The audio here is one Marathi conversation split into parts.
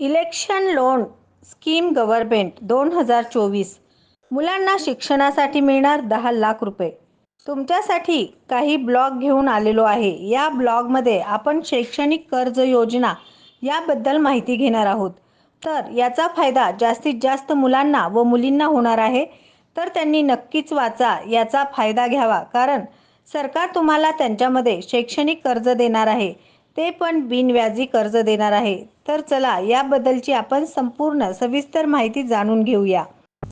इलेक्शन लोन स्कीम गव्हर्नमेंट दोन हजार चोवीस. मुलांना शिक्षणासाठी मिळणार दहा लाख रुपये. तुमच्यासाठी काही ब्लॉग घेऊन आलेलो आहे. या ब्लॉगमध्ये आपण शैक्षणिक कर्ज योजना याबद्दल माहिती घेणार आहोत. तर याचा फायदा जास्तीत जास्त मुलांना व मुलींना होणार आहे. तर त्यांनी नक्कीच वाचा याचा फायदा घ्यावा. कारण सरकार तुम्हाला त्यांच्यामध्ये शैक्षणिक कर्ज देणार आहे. ते पण बिनव्याजी कर्ज देणार आहे. तर चला याबद्दलची आपण संपूर्ण सविस्तर माहिती जाणून घेऊया.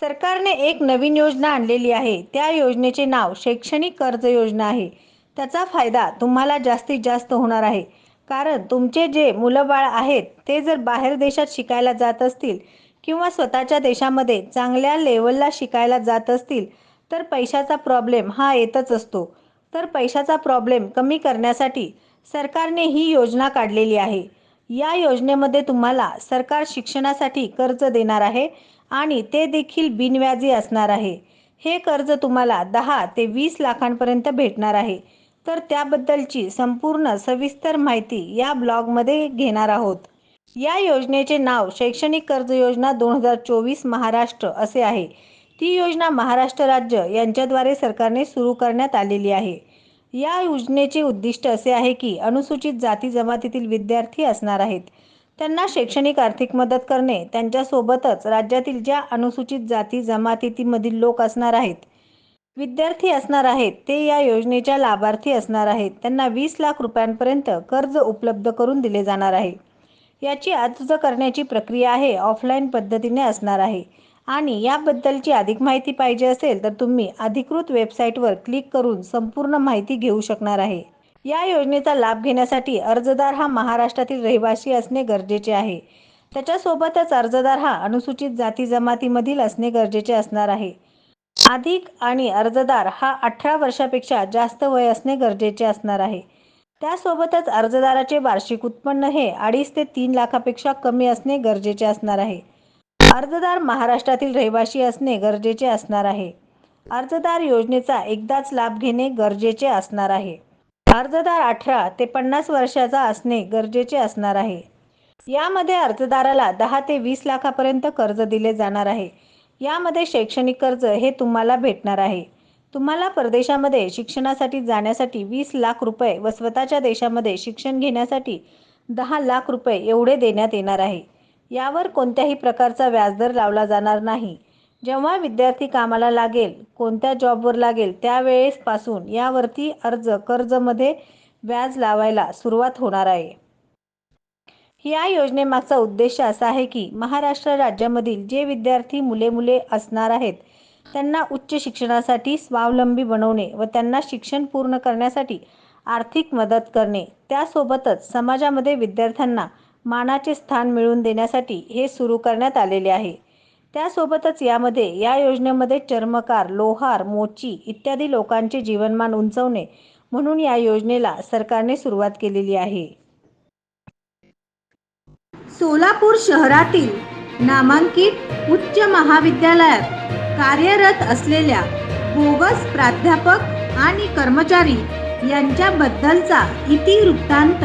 सरकारने एक नवीन योजना आणलेली आहे. त्या योजनेचे नाव शैक्षणिक कर्ज योजना आहे. त्याचा फायदा तुम्हाला जास्तीत जास्त होणार आहे. कारण तुमचे जे मुलं बाळ आहेत ते जर बाहेर देशात शिकायला जात असतील किंवा स्वतःच्या देशामध्ये चांगल्या लेवलला शिकायला जात असतील तर पैशाचा प्रॉब्लेम हा येतच असतो. तर पैशाचा प्रॉब्लेम कमी करण्यासाठी सरकारने ही योजना काढलेली आहे. या योजनेमध्ये तुम्हाला सरकार शिक्षणासाठी कर्ज देणार आहे आणि ते देखील बिनव्याजी असणार आहे. हे कर्ज तुम्हाला दहा ते वीस लाखांपर्यंत भेटणार आहे. तर त्याबद्दलची संपूर्ण सविस्तर माहिती या ब्लॉगमध्ये घेणार आहोत. या योजनेचे नाव शैक्षणिक कर्ज योजना दोन हजार चोवीस महाराष्ट्र असे आहे. ती योजना महाराष्ट्र राज्य यांच्याद्वारे सरकारने सुरू करण्यात आलेली आहे. या योजनेचे उद्दिष्ट असे आहे की अनुसूचित जाती जमातीतील विद्यार्थी असणार आहेत. त्यांना शैक्षणिक आर्थिक मदत करणे त्यांच्यासोबतच राज्यातील ज्या अनुसूचित जाती जमातीमधील लोक असणार आहेत विद्यार्थी असणार आहेत ते या योजनेच्या लाभार्थी असणार आहेत. त्यांना वीस लाख रुपयांपर्यंत कर्ज उपलब्ध करून दिले जाणार आहे. याची अर्ज करण्याची प्रक्रिया आहे ऑफलाईन पद्धतीने असणार आहे. आणि याबद्दलची अधिक माहिती पाहिजे असेल तर तुम्ही अधिकृत वेबसाईटवर क्लिक करून संपूर्ण माहिती घेऊ शकणार आहे. या योजनेचा लाभ घेण्यासाठी अर्जदार हा महाराष्ट्रातील रहिवासी असणे गरजेचे आहे. त्याच्यासोबतच अर्जदार हा अनुसूचित जाती जमातीमधील असणे गरजेचे असणार आहे. अधिक आणि अर्जदार हा अठरा वर्षापेक्षा जास्त वय असणे गरजेचे असणार आहे. त्यासोबतच अर्जदाराचे वार्षिक उत्पन्न हे अडीच ते तीन लाखापेक्षा कमी असणे गरजेचे असणार आहे. अर्जदार महाराष्ट्रातील रहिवासी असणे गरजेचे असणार आहे. अर्जदार योजनेचा एकदाच लाभ घेणे गरजेचे असणार आहे. अर्जदार अठरा ते पन्नास वर्षाचा असणे गरजेचे असणार आहे. यामध्ये अर्जदाराला दहा ते वीस लाखापर्यंत कर्ज दिले जाणार आहे. यामध्ये शैक्षणिक कर्ज हे तुम्हाला भेटणार आहे. तुम्हाला परदेशामध्ये शिक्षणासाठी जाण्यासाठी वीस लाख रुपये व स्वतःच्या देशामध्ये शिक्षण घेण्यासाठी दहा लाख रुपये एवढे देण्यात येणार आहे. यावर कोणत्याही प्रकारचा व्याजदर लावला जाणार नाही. जेव्हा विद्यार्थी कामाला लागेल कोणत्या जॉबवर लागेल त्यावेळेसपासून यावरती अर्ज कर्जमध्ये व्याज लावायला सुरुवात होणार आहे. या योजनेमागचा उद्देश असा आहे की महाराष्ट्र राज्यामधील जे विद्यार्थी मुले मुले असणार आहेत त्यांना उच्च शिक्षणासाठी स्वावलंबी बनवणे व त्यांना शिक्षण पूर्ण करण्यासाठी आर्थिक मदत करणे त्यासोबतच समाजामध्ये विद्यार्थ्यांना मानाचे स्थान मिळवून देण्यासाठी हे सुरू करण्यात आलेले आहे. त्यासोबतच यामध्ये या योजनेमध्ये चर्मकार लोहार मोची इत्यादी लोकांचे जीवनमान उंचवणे म्हणून या योजनेला सरकारने सुरुवात केलेली आहे. सोलापूर शहरातील नामांकित उच्च महाविद्यालयात कार्यरत असलेल्या बोगस प्राध्यापक आणि कर्मचारी यांच्याबद्दलचा इतिवृत्तांत